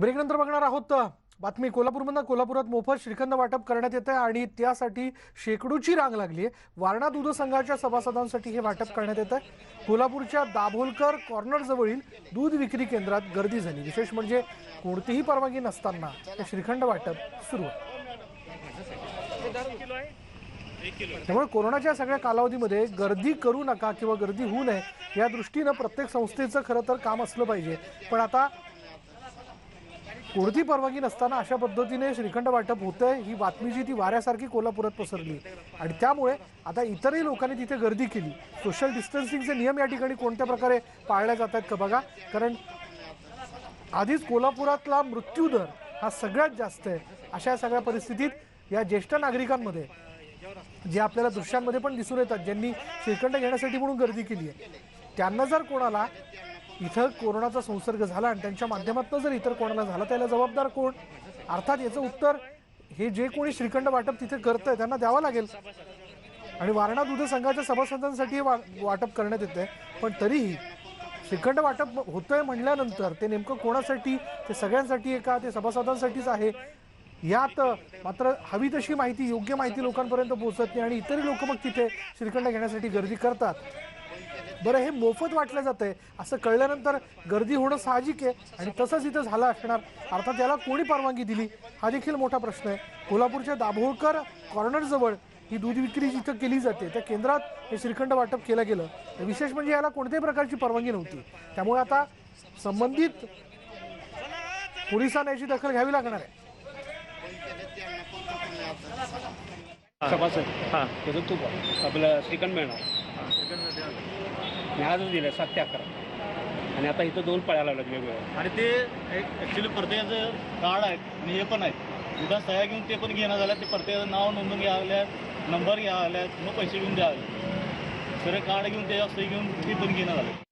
ब्रेकनंतर बघणार आहोत. बातमी कोल्हापूरमधनं कोल्हापुरात मोफत श्रीखंड वाटप करण्यात येत आहे आणि त्यासाठी शेकडोची रांग लागली आहे. वारणा दूध संघाच्या सभासदांसाठी हे वाटप करण्यात येत आहे. कोल्हापूरच्या दाभोलकर कॉर्नर जवळील दूध विक्री केंद्रात गर्दी झाली. विशेष म्हणजे कोणतीही परवानगी नसताना हे श्रीखंड वाटप सुरू आहे. त्यामुळे कोरोनाच्या सगळ्या कालावधीमध्ये गर्दी करू नका किंवा गर्दी होऊ नये या दृष्टीनं प्रत्येक संस्थेचं खरं तर काम असलं पाहिजे. पण आता कोणती परवानगी नसताना अशा पद्धतीने श्रीखंड वाटप होतंय ही बातमी जी ती वाऱ्यासारखी कोल्हापुरात पसरली. आणि त्यामुळे आता इतरही लोकांनी तिथे गर्दी केली. सोशल डिस्टन्सिंगचे नियम या ठिकाणी कोणत्या प्रकारे पाळल्या जात आहेत का बघा? कारण आधीच कोल्हापुरातला मृत्यूदर हा सगळ्यात जास्त आहे. अशा सगळ्या परिस्थितीत या ज्येष्ठ नागरिकांमध्ये जे आपल्याला दृश्यांमध्ये पण दिसून येतात ज्यांनी श्रीखंड घेण्यासाठी म्हणून गर्दी केली आहे त्यांना जर कोणाला इथं कोरोनाचा संसर्ग झाला आणि त्यांच्या माध्यमातून जर इतर कोणाला झाला त्याला जबाबदार कोण? अर्थात याचं उत्तर हे जे कोणी श्रीखंड वाटप तिथे करतंय त्यांना द्यावं लागेल. आणि वारणा दूध संघाच्या सभासदांसाठी हे वा वाटप करण्यात येते पण तरीही श्रीखंड वाटप होतंय म्हणल्यानंतर ते नेमकं कोणासाठी ते सगळ्यांसाठी आहे का? ते सभासदांसाठीच आहे. यात मात्र हवी तशी माहिती योग्य माहिती लोकांपर्यंत पोहोचत नाही आणि इतरही लोक मग तिथे श्रीखंड घेण्यासाठी गर्दी करतात. बरं हे मोफत वाटलं जातंय. असं कळल्यानंतर गर्दी होणं साहजिक आहे आणि तसंच इथं झालं असणार. अर्थात याला कोणी परवानगी दिली? हा देखील मोठा प्रश्न आहे. कोल्हापूरच्या दाभोळकर कॉर्नरजवळ ही दूध विक्री जिथं केली जाते त्या केंद्रात हे श्रीखंड वाटप केलं गेलं. विशेष म्हणजे याला कोणत्याही प्रकारची परवानगी नव्हती. त्यामुळे आता संबंधित पोलिसांना याची दखल घ्यावी लागणार आहे. हां. त्याचं तूप आपलं श्रीखंड मिळणार. मी आजच दिलं सात ते अकरा. आणि आता इथं दोन पळायला लागलं वेगवेगळ्या. आणि ते ॲक्च्युली प्रत्येकाचं कार्ड आहे आणि हे पण आहे उद्या सह्या घेऊन ते पण घेणं झालं ते प्रत्येकाचं नाव नोंदून घ्यावं नंबर घ्यावं मग पैसे घेऊन द्यावे सगळे कार्ड घेऊन ते सही घेऊन ते पण घेणं झालं.